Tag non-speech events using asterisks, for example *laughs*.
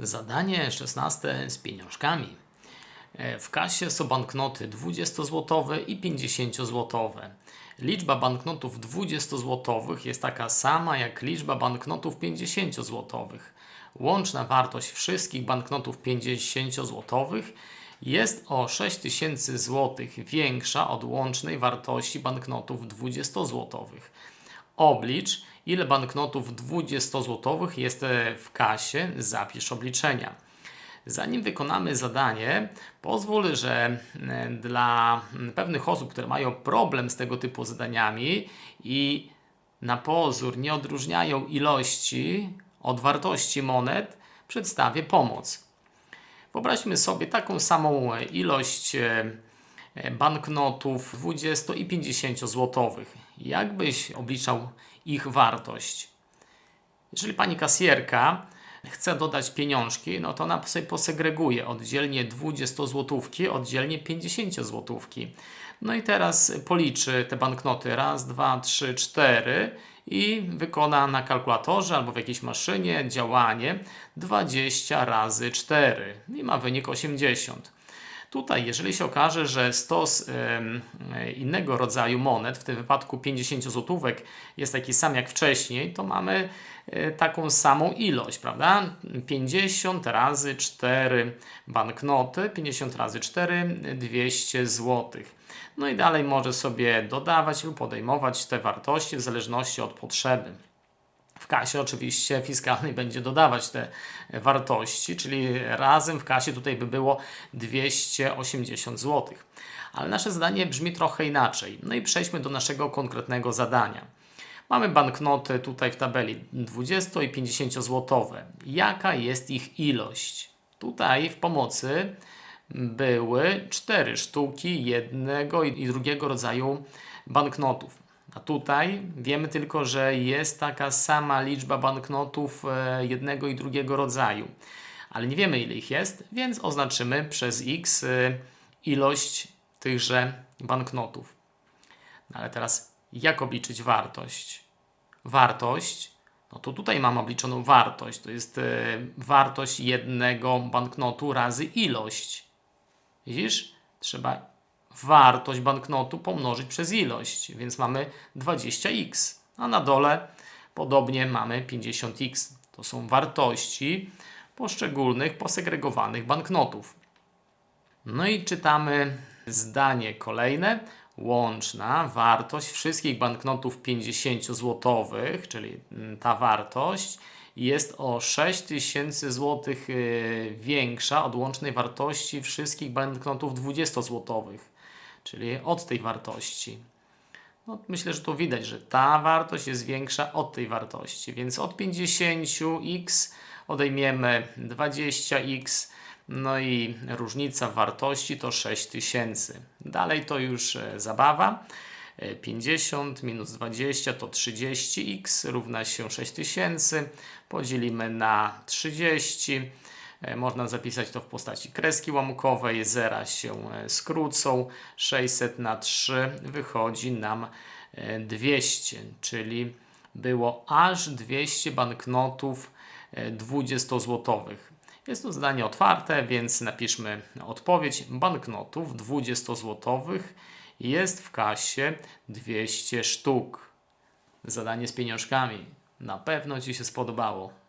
Zadanie 16 z pieniążkami. E, W kasie są banknoty 20-złotowe i 50-złotowe. Liczba banknotów 20-złotowych jest taka sama jak liczba banknotów 50-złotowych. Łączna wartość wszystkich banknotów 50-złotowych jest o 6000 zł większa od łącznej wartości banknotów 20-złotowych. Oblicz, ile banknotów 20-złotowych jest e, w kasie, zapisz obliczenia. Zanim wykonamy zadanie, pozwól, że e, dla pewnych osób, które mają problem z tego typu zadaniami i na pozór nie odróżniają ilości od wartości monet, przedstawię pomoc. Wyobraźmy sobie taką samą e, ilość banknotów 20 i 50 złotowych. Jak byś obliczał ich wartość? Jeżeli pani kasjerka chce dodać pieniążki, no to ona sobie posegreguje oddzielnie 20 złotówki, oddzielnie 50 złotówki. No i teraz policzy te banknoty raz, dwa, trzy, cztery i wykona na kalkulatorze albo w jakiejś maszynie działanie 20 razy 4 i ma wynik 80. Tutaj, jeżeli się okaże, że stos e, innego rodzaju monet, w tym wypadku 50 złotówek, jest taki sam jak wcześniej, to mamy e, taką samą ilość, prawda? 50 razy 4 banknoty, 50 razy 4, 200 złotych. No i dalej może sobie dodawać lub odejmować te wartości w zależności od potrzeby. W kasie oczywiście fiskalnej *laughs* będzie dodawać te wartości, czyli razem w kasie tutaj by było 280 zł. Ale nasze zadanie brzmi trochę inaczej. No i przejdźmy do naszego konkretnego zadania. Mamy banknoty tutaj w tabeli 20 i 50 złotowe. Jaka jest ich ilość? Tutaj w pomocy były cztery sztuki jednego i drugiego rodzaju banknotów. A tutaj wiemy tylko, że jest taka sama liczba banknotów e, jednego i drugiego rodzaju. Ale nie wiemy ile ich jest, więc oznaczymy przez x e, ilość tychże banknotów. No ale teraz jak obliczyć wartość? Wartość, no to tutaj mam obliczoną wartość. To jest e, wartość jednego banknotu razy ilość. Widzisz? Trzeba wartość banknotu pomnożyć przez ilość, więc mamy 20x. A na dole podobnie mamy 50x. To są wartości poszczególnych posegregowanych banknotów. No i czytamy zdanie kolejne. Łączna wartość wszystkich banknotów 50 złotowych, czyli mm, ta wartość, jest o 6000 zł większa od łącznej wartości wszystkich banknotów 20 złotowych, czyli od tej wartości. No, myślę, że tu widać, że ta wartość jest większa od tej wartości, więc od 50x odejmiemy 20x, no i różnica wartości to 6000. Dalej to już e, zabawa. E, 50 minus 20 to 30x równa się 6000. Podzielimy na 30. E, Można zapisać to w postaci kreski łamkowej, zera się e, skrócą. 600 na 3 wychodzi nam e, 200, czyli było aż 200 banknotów e, 20-złotowych. Jest to zadanie otwarte, więc napiszmy odpowiedź. Banknotów 20-złotowych jest w kasie 200 sztuk. Zadanie z pieniążkami. Na pewno Ci się spodobało.